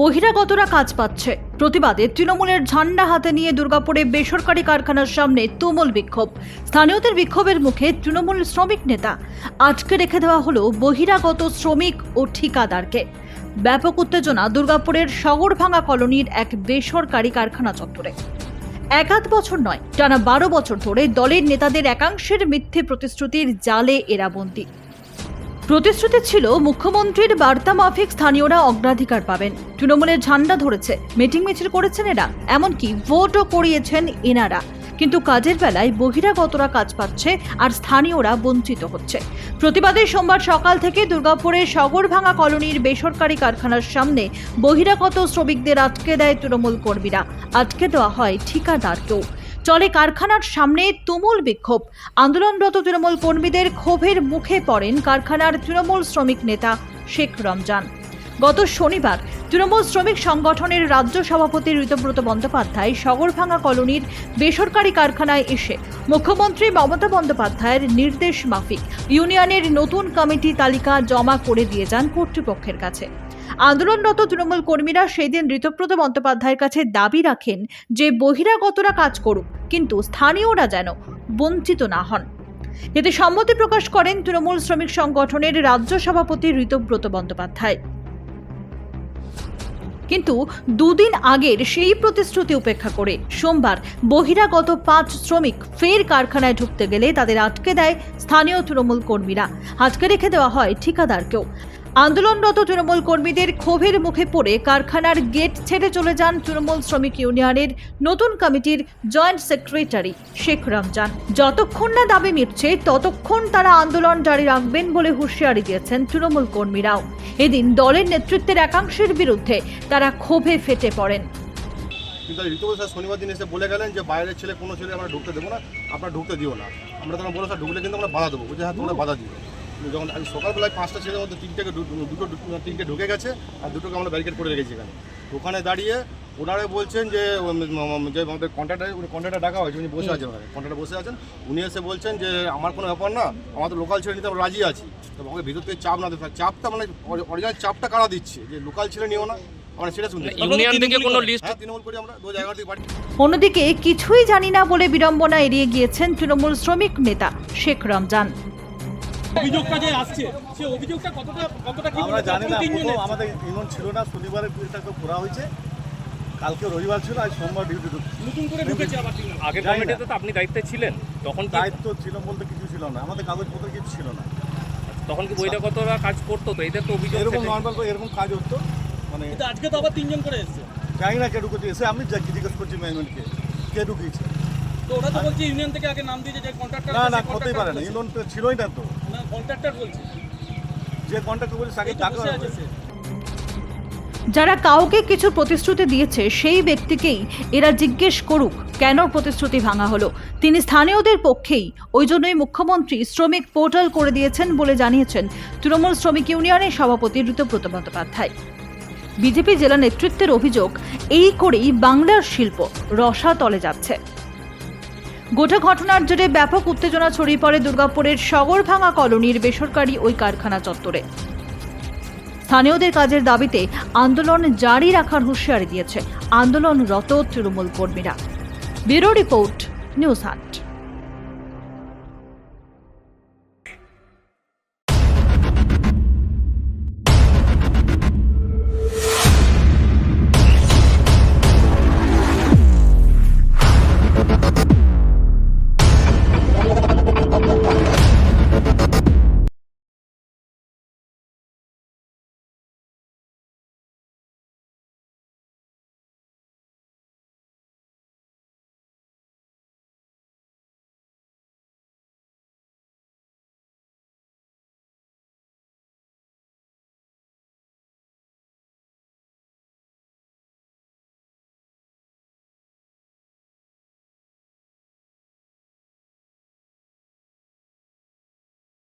বহিরাগতরা কাজ পাচ্ছে। প্রতিবাদে তৃণমূলের ঝান্ডা হাতে নিয়ে দুর্গাপুরে বেসরকারি কারখানার সামনে তুমুল বিক্ষোভ। স্থানীয়দের বিক্ষোভের মুখে তৃণমূল শ্রমিক নেতা। আটকে রেখে দেওয়া হলো বহিরাগত শ্রমিক ও ঠিকাদারকে। ব্যাপক উত্তেজনা দুর্গাপুরের সগরভাঙা কলোনির এক বেসরকারি কারখানা চত্বরে। এক আধ বছর নয়, টানা বারো বছর ধরে দলের নেতাদের একাংশের মিথ্যে প্রতিশ্রুতির জালে এরা বন্দী। প্রতিশ্রুতি ছিল, মুখ্যমন্ত্রীর বার্তা মাফিক স্থানীয়রা অগ্রাধিকার পাবেন। তৃণমূলের ঝান্ডা ধরেছে, মিটিং মিছিল করেছেন এরা, এমনকি ভোটও করিয়েছেন এনারা। কিন্তু কাজের বেলায় বহিরাগতরা কাজ পাচ্ছে আর স্থানীয়রা বঞ্চিত হচ্ছে। প্রতিবাদে সোমবার সকাল থেকে দুর্গাপুরের সগরভাঙা কলোনির বেসরকারি কারখানার সামনে বহিরাগত শ্রমিকদের আটকে দেয় তৃণমূল কর্মীরা। আটকে দেওয়া হয় ঠিকাদারকেও চলে কারখানার সামনে তুমুল বিক্ষোভ। আন্দোলনরত তৃণমূল কর্মীদের ক্ষোভের মুখে পড়েন কারখানার তৃণমূল শ্রমিক নেতা শেখ রমজান। গত শনিবার তৃণমূল শ্রমিক সংগঠনের রাজ্য সভাপতি ঋতব্রত বন্দ্যোপাধ্যায় সগরভাঙা কলোনির বেসরকারি কারখানায় এসে মুখ্যমন্ত্রী মমতা বন্দ্যোপাধ্যায়ের নির্দেশ মাফিক। ইউনিয়নের নতুন কমিটি তালিকা জমা করে দিয়ে যান কর্তৃপক্ষের কাছে। আন্দোলনরত তৃণমূল কর্মীরা সেই দিন ঋতব্রত বন্দ্যোপাধ্যায়ের কাছে দাবি রাখেন যে বহিরাগতরা কাজ করুক, কিন্তু স্থানীয়রা যেন বঞ্চিত না হন। এতে সম্মতি প্রকাশ করেন তৃণমূল শ্রমিক সংগঠনের রাজ্য সভাপতি ঋতব্রত বন্দ্যোপাধ্যায়। কিন্তু দুদিন আগের সেই প্রতিশ্রুতি উপেক্ষা করে সোমবার বহিরাগত পাঁচ শ্রমিক ফের কারখানায় ঢুকতে গেলে তাদের আটকে দেয় স্থানীয় তৃণমূল কর্মীরা। আটকে রেখে দেওয়া হয় ঠিকাদারকেও। আন্দোলনরত তৃণমূল কর্মীদের ক্ষোভের মুখে পড়ে কারখানার গেট ছেড়ে চলে যান তৃণমূল শ্রমিক ইউনিয়নের নতুন কমিটির জয়েন্ট সেক্রেটারি শেখ রমজান। যতক্ষণ না দাবি মিটছে, ততক্ষণ তারা আন্দোলন জারি রাখবেন বলে হুঁশিয়ারি দিয়েছেন তৃণমূল কর্মীরাও। এদিন দলের নেতৃত্বের একাংশের বিরুদ্ধে তারা ক্ষোভে ফেটে পড়েন। কিন্তু স্যার শনিবার দিন এসে বলে গেলেন যে, বাইরের ছেলে কোনো ছেলে আমরা ঢুকতে দেবো না, আপনারা ঢুকতে দিও না। আমরা তখন বলো স্যার, ঢুকলে কিন্তু আমরা বাধা দেবো। বলছে হ্যাঁ তোমরা বাধা দিও। যখন আমি সকালবেলায় পাঁচটা ছেলের মধ্যে তিনটে দুটো তিনটে ঢুকে গেছে আর দুটোকে আমরা ব্যারিকেড করে রেখেছি এখানে। ওখানে দাঁড়িয়ে ওনারা বলছেন যে যে আমাদের কন্ট্রাক্টার উনি কন্ট্রাক্টার ডাকা হয়েছে উনি বসে আছেন ওখানে কন্ট্রাক্টার বসে আছেন। উনি এসে বলছেন যে আমার কোনো ব্যাপার না আমাদের লোকাল ছেলে নিতে আমরা রাজি আছি। তো আমাকে ভিতর থেকে চাপ না দিতে হয়। চাপটা মানে অরিজিনাল চাপটা কারা দিচ্ছে? যে লোকাল ছেলে নিও না আমরা সেটা শুনতে চাই। ইউনিয়ন থেকে কোনো লিস্ট হ্যাঁ অন্যদিকে কিছুই জানি না বলে বিড়ম্বনা এড়িয়ে গিয়েছেন তৃণমূল শ্রমিক নেতা শেখ রমজান। অভিযোগটা যে আসছে। সে অভিযোগটা কতটা কতটা কি আমরা জানি না আমাদের ইউনিয়ন ছিল না শনিবারে এটা তো করা হয়েছে। কালকে রবিবার ছিল আজ সোমবার ডিউটি নতুন করে ঢুকেছে আবার না। কমিটিতে তো আপনি দায়িত্বে ছিলেন তখন দায়িত্ব ছিল বলতে কিছু ছিল না আমাদের কাগজপত্র কিছু ছিল না। তখন কি বহিরাগতরা কাজ করতো? তো এদের তো অভিযোগ এরকম নর্মাল এরকম কাজ হতো মানে আজকে তো আবার তিনজন করে এসছে। জানি না কে ঢুকেছে এসে আমি জিজ্ঞেস করছি ম্যানেজমেন্টকে কে ঢুকিয়েছে? তো ওরা তো বলছে ইউনিয়ন থেকে আগে নাম দিয়েছে যে কন্ট্রাক্টর না না হতেই পারে না ইউনিয়ন তো ছিলই না তো। কন্ট্রাক্টর বলছে। যে কন্ট্যাক্ট বলছে তাকে টাকা আছে যারা কাউকে কিছু প্রতিশ্রুতি দিয়েছে সেই ব্যক্তিকেই এরা জিজ্ঞেস করুক কেন প্রতিশ্রুতি ভাঙা হলো? তিনি স্থানীয়দের পক্ষেই ওই জন্যই মুখ্যমন্ত্রী শ্রমিক পোর্টাল করে দিয়েছেন বলে জানিয়েছেন তৃণমূল শ্রমিক ইউনিয়নের সভাপতি ঋতব্রত বন্দ্যোপাধ্যায়। বিজেপি জেলা নেতৃত্বের অভিযোগ এই করেই বাংলার শিল্প রসাতলে যাচ্ছে। গোটা ঘটনার জেরে ব্যাপক উত্তেজনা ছড়িয়ে পড়ে দুর্গাপুরের সগরভাঙা কলোনির বেসরকারি ওই কারখানা চত্বরে। স্থানীয়দের কাজের দাবিতে আন্দোলন জারি রাখার হুঁশিয়ারি দিয়েছে আন্দোলনরত তৃণমূল কর্মীরা। ব্যুরো রিপোর্ট, নিউজ হাট।